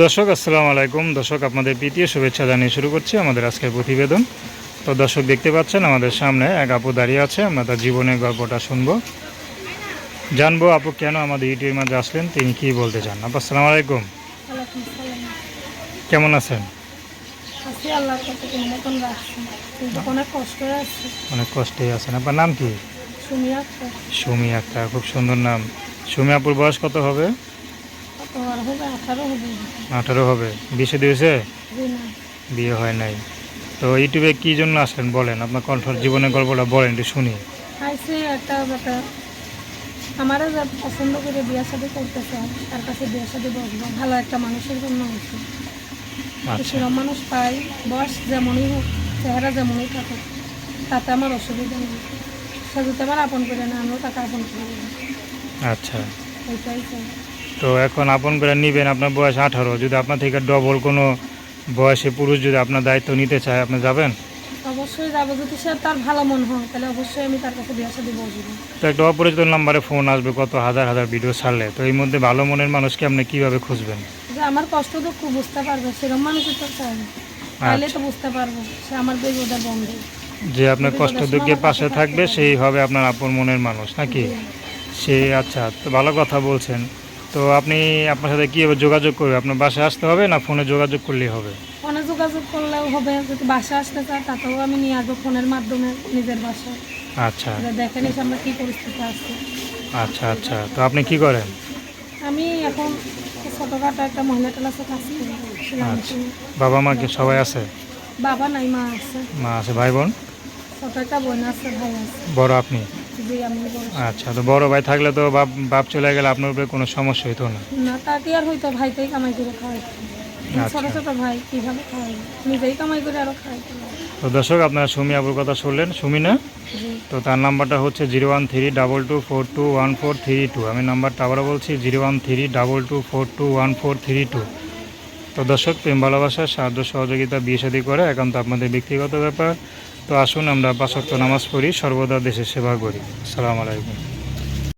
দর্শক আসসালামু আলাইকুম। দর্শক আপনাদের প্রীতীয় শুভেচ্ছা জানিয়ে শুরু করছি আমাদের আজকের প্রতিবেদন। তো দর্শক দেখতে পাচ্ছেন আমাদের সামনে এক আপু দাঁড়িয়ে আছে আমরা তার জীবনের গল্পটা শুনব। জানব আপু কেন আমাদের ইউটিউবের মাঝে আসলেন তিনি কি বলতে চান? আপু আসসালামু আলাইকুম। কেমন আছেন? অনেক কষ্ট আছেন। আপনার নাম কি? সুমি আক্তার খুব সুন্দর নাম। সুমি আপুর বয়স কত হবে? আঠারো হবে। আঠারো হবে। বিশে দিয়েছে? বিয়ে হয় নাই। তো ইউটিউবে কি জন্য আসলেন বলেন? আপনার কণ্ঠ জীবনের গল্পটা বলেন একটু শুনি। আইসে একটা আমারও যা পছন্দ করে বিয়া শাদি করতেছে তার কাছে বিয়া শাদি বসবো। ভালো একটা মানুষের জন্য হয়েছে। আচ্ছা। সেরকম মানুষ পাই বয়স যেমনই হোক চেহারা যেমনই থাকুক তাতে আমার অসুবিধা নেই। সে যদি আমার আপন করে না আমিও তাকে আপন করে আচ্ছা। এইটাই চাই তো এখন আপন করে নিবেন আপনার বয়স আঠারো। যদি আপনার থেকে ডবল কোনো বয়সে পুরুষ যদি আপনার দায়িত্ব নিতে চায় আপনি যাবেন? অবশ্যই যাব। যদি সে তার ভালো মন হয় তাহলে অবশ্যই আমি তার কাছে বিয়া শাদি বসবো। তো একটা অপরিচিত নাম্বারে ফোন আসবে কত হাজার হাজার ভিডিও ছাড়লে। তো এই মধ্যে ভালো মনের মানুষকে আপনি কীভাবে খুঁজবেন? যে আমার কষ্ট দুঃখ বুঝতে পারবে সেরকম মানুষই তো চাই। তাহলে তো বুঝতে পারব সে আমার বিপদের বন্ধু। যে আপনার কষ্ট দুঃখের পাশে থাকবে সেই হবে আপনার আপন মনের মানুষ নাকি? সে আচ্ছা তো ভালো কথা বলছেন। তো আপনি আপনার সাথে কীভাবে যোগাযোগ করবে? আপনার বাসায় আসতে হবে না ফোনে যোগাযোগ করলেই হবে? ফোনে যোগাযোগ করলেও হবে যদি বাসা আসতে চায় তাতেও আমি নিয়ে আসব ফোনের মাধ্যমে নিজের বাসায়। আচ্ছা। দেখে নিস আমরা কী পরিস্থিতি আছে। আচ্ছা আচ্ছা। তো আপনি কি করেন? আমি এখন ছোটোখাটো একটা মহিলা টেলাসে কাজ করি। আচ্ছা। বাবা মা কি সবাই আছে? বাবা নাই মা আছে। মা আছে ভাই বোন? ছোটো একটা বোন আছে ভাই আছে। বড় আপনি? আচ্ছা তো বড় ভাই থাকলে তো বাপ বাপ চলে গেলে আপনার উপরে কোনো সমস্যা হতো না। না তাকে আর হয়তো ভাইতেই কামাই করে খাওয়াই। আচ্ছা। ছোটো ছোটো ভাই কীভাবে খাওয়াই? নিজেই কামাই করে আরও খাওয়াই। তো দর্শক আপনারা সুমি আবুর কথা শুনলেন সুমি না? তো তার নাম্বারটা হচ্ছে zero one three double two four two one four three two. আমি নাম্বারটা আবারও বলছি zero one three double two four two one four three two. তো দর্শক প্রেম ভালোবাসা সাহায্য সহযোগিতা বিয়ে শাদী করে একান্ত আপনাদের ব্যক্তিগত ব্যাপার। তো আসুন আমরা বাসত্ব নামাজ পড়ি সর্বদা দেশের সেবা করি। সালাম আলাইকুম।